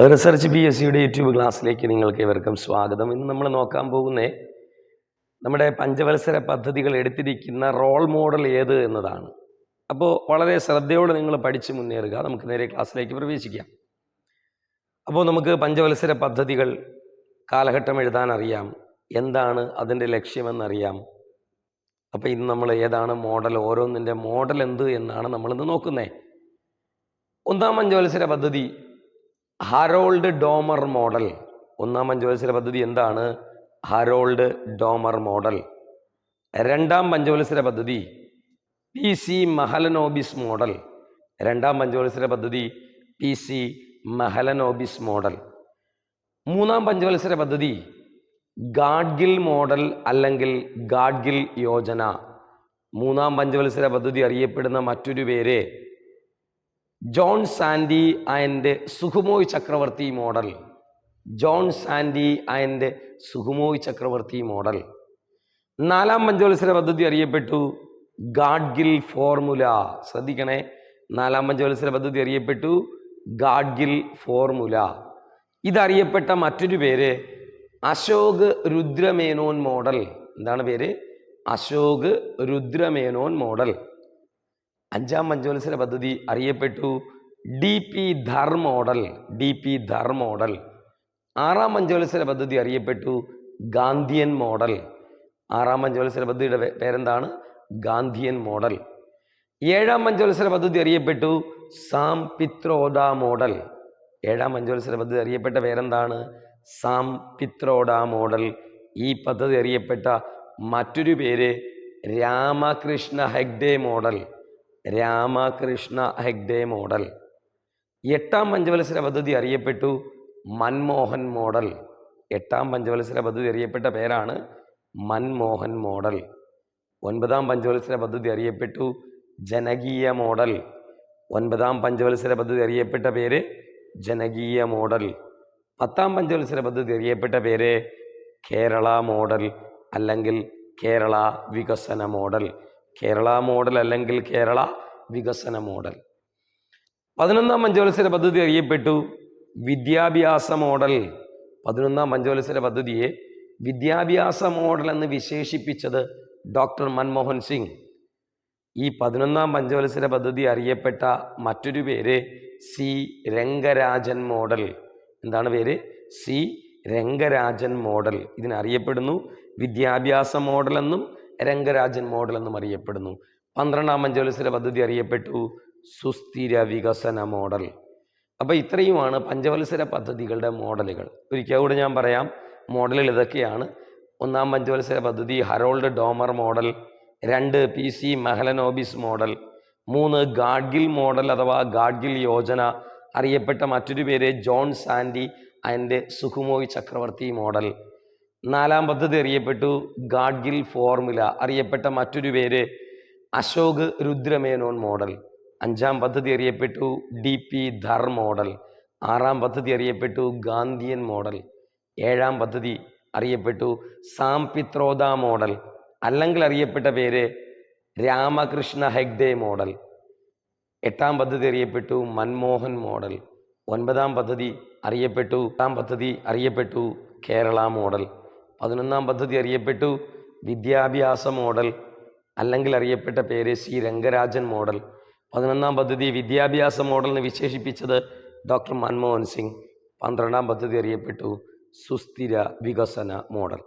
Research B S സിയുടെ YouTube ക്ലാസ്സിലേക്ക് നിങ്ങൾക്ക് ഏവർക്കും സ്വാഗതം. ഇന്ന് നമ്മൾ നോക്കാൻ പോകുന്നേ നമ്മുടെ പഞ്ചവത്സര പദ്ധതികൾ എടുത്തിരിക്കുന്ന റോൾ മോഡൽ ഏത് എന്നതാണ്. അപ്പോൾ വളരെ ശ്രദ്ധയോടെ നിങ്ങൾ പഠിച്ച് മുന്നേറുക. നമുക്ക് നേരെ ക്ലാസ്സിലേക്ക് പ്രവേശിക്കാം. അപ്പോൾ നമുക്ക് പഞ്ചവത്സര പദ്ധതികൾ കാലഘട്ടം എഴുതാൻ അറിയാം. എന്താണ് അതിന്റെ ലക്ഷ്യമെന്നറിയാം. അപ്പോൾ ഇന്ന് നമ്മൾ ഏതാണ് മോഡൽ ഓരോന്നിന്റെ മോഡൽ എന്ത് എന്നാണ് നമ്മളിന്ന് നോക്കുന്നത് ഒന്നാം പഞ്ചവത്സര പദ്ധതി ഹരോൾഡ് ഡോമർ മോഡൽ. ഒന്നാം പഞ്ചവത്സര പദ്ധതി എന്താണ്? Harrod Domar model. രണ്ടാം പഞ്ചവത്സര പദ്ധതി പി സി മഹലനോബിസ് മോഡൽ. രണ്ടാം പഞ്ചവത്സര പദ്ധതി പി സി മഹലനോബിസ് മോഡൽ. മൂന്നാം പഞ്ചവത്സര പദ്ധതി ഗാഡ്ഗിൽ മോഡൽ അല്ലെങ്കിൽ ഗാഡ്ഗിൽ യോജന. മൂന്നാം പഞ്ചവത്സര പദ്ധതി അറിയപ്പെടുന്ന മറ്റൊരു പേര് John Sandy and Sukhamoy Chakravarty model. John Sandy and Sukhamoy Chakravarty model. നാലാം പഞ്ചവത്സര പദ്ധതി അറിയപ്പെട്ടു. ഗാഡ്ഗിൽ ഫോർമുല. ശ്രദ്ധിക്കണേ. നാലാം പഞ്ചവത്സര പദ്ധതി അറിയപ്പെട്ടു. ഗാഡ്ഗിൽ ഫോർമുല. ഇതറിയപ്പെട്ട മറ്റൊരു പേര് അശോക് രുദ്രമേനോൻ മോഡൽ. എന്താണ് പേര്? അശോക് രുദ്രമേനോൻ മോഡൽ. അഞ്ചാം പഞ്ചവത്സര പദ്ധതി അറിയപ്പെട്ടു. D P Dhar model D P Dhar model. ആറാം പഞ്ചവത്സര പദ്ധതി അറിയപ്പെട്ടു. ഗാന്ധിയൻ മോഡൽ. ആറാം പഞ്ചവത്സര പദ്ധതിയുടെ പേരെന്താണ്? ഗാന്ധിയൻ മോഡൽ. ഏഴാം പഞ്ചവത്സര പദ്ധതി അറിയപ്പെട്ടു. Sam Pitroda model. ഏഴാം പഞ്ചവത്സര പദ്ധതി അറിയപ്പെട്ട പേരെന്താണ്? Sam Pitroda model. ഈ പദ്ധതി അറിയപ്പെട്ട മറ്റൊരു പേര് രാമകൃഷ്ണ ഹെഗ്ഡേ മോഡൽ. രാമകൃഷ്ണ ഹെഗ്ഡേ മോഡൽ. എട്ടാം പഞ്ചവത്സര പദ്ധതി അറിയപ്പെട്ടു മൻമോഹൻ മോഡൽ. എട്ടാം പഞ്ചവത്സര പദ്ധതി അറിയപ്പെട്ട പേരാണ് മൻമോഹൻ മോഡൽ. ഒൻപതാം പഞ്ചവത്സര പദ്ധതി അറിയപ്പെട്ടു ജനകീയ മോഡൽ. ഒൻപതാം പഞ്ചവത്സര പദ്ധതി അറിയപ്പെട്ട പേര് ജനകീയ മോഡൽ. പത്താം പഞ്ചവത്സര പദ്ധതി അറിയപ്പെട്ട പേര് കേരള മോഡൽ അല്ലെങ്കിൽ കേരള വികസന മോഡൽ. കേരള മോഡൽ അല്ലെങ്കിൽ കേരള വികസന മോഡൽ. പതിനൊന്നാം പഞ്ചവത്സര പദ്ധതി അറിയപ്പെട്ടു. വിദ്യാഭ്യാസ മോഡൽ. പതിനൊന്നാം പഞ്ചവത്സര പദ്ധതിയെ വിദ്യാഭ്യാസ മോഡൽ എന്ന് വിശേഷിപ്പിച്ചത് ഡോക്ടർ മൻമോഹൻ സിംഗ്. ഈ പതിനൊന്നാം പഞ്ചവത്സര പദ്ധതി അറിയപ്പെട്ട മറ്റൊരു പേര് സി രംഗരാജൻ മോഡൽ. എന്താണ് പേര്? C Rangarajan model. ഇതിനറിയപ്പെടുന്നു വിദ്യാഭ്യാസ മോഡൽ എന്നും രംഗരാജൻ മോഡൽ എന്നും അറിയപ്പെടുന്നു. പന്ത്രണ്ടാം പഞ്ചവത്സര പദ്ധതി അറിയപ്പെട്ടു. സുസ്ഥിര വികസന മോഡൽ. അപ്പോൾ ഇത്രയുമാണ് പഞ്ചവത്സര പദ്ധതികളുടെ മോഡലുകൾ. ഒരിക്കൽ കൂടെ ഞാൻ പറയാം മോഡലിൽ ഇതൊക്കെയാണ്. ഒന്നാം പഞ്ചവത്സര പദ്ധതി ഹറോൾഡ് ഡോമർ മോഡൽ. രണ്ട് പി സി മെഹലനോബിസ് മോഡൽ. മൂന്ന് ഗാഡ്ഗിൽ മോഡൽ അഥവാ ഗാഡ്ഗിൽ യോജന. അറിയപ്പെട്ട മറ്റൊരു പേര് John Sandy and Sukhamoy Chakravarty model. നാലാം പദ്ധതി അറിയപ്പെട്ടു. ഗാഡ്ഗിൽ ഫോർമുല അറിയപ്പെട്ട മറ്റൊരു പേര് അശോക് രുദ്രമേനോൻ മോഡൽ. അഞ്ചാം പദ്ധതി അറിയപ്പെട്ടു ഡി പി ധർ മോഡൽ. ആറാം പദ്ധതി അറിയപ്പെട്ടു ഗാന്ധിയൻ മോഡൽ. ഏഴാം പദ്ധതി അറിയപ്പെട്ടു സാം പിത്രോദ മോഡൽ. അല്ലെങ്കിൽ അറിയപ്പെട്ട പേര് രാമകൃഷ്ണ ഹെഗ്ഡേ മോഡൽ. എട്ടാം പദ്ധതി അറിയപ്പെട്ടു മൻമോഹൻ മോഡൽ. ഒൻപതാം പദ്ധതി അറിയപ്പെട്ടു എട്ടാം പദ്ധതി അറിയപ്പെട്ടു കേരള മോഡൽ. പതിനൊന്നാം പദ്ധതി അറിയപ്പെട്ടു. വിദ്യാഭ്യാസ മോഡൽ അല്ലെങ്കിൽ അറിയപ്പെട്ട പേര് സി. രംഗരാജൻ മോഡൽ. പതിനൊന്നാം പദ്ധതി വിദ്യാഭ്യാസ മോഡലിനെ വിശേഷിപ്പിച്ചത് ഡോക്ടർ മൻമോഹൻ സിംഗ്. പന്ത്രണ്ടാം പദ്ധതി അറിയപ്പെട്ടു. സുസ്ഥിര വികസന മോഡൽ.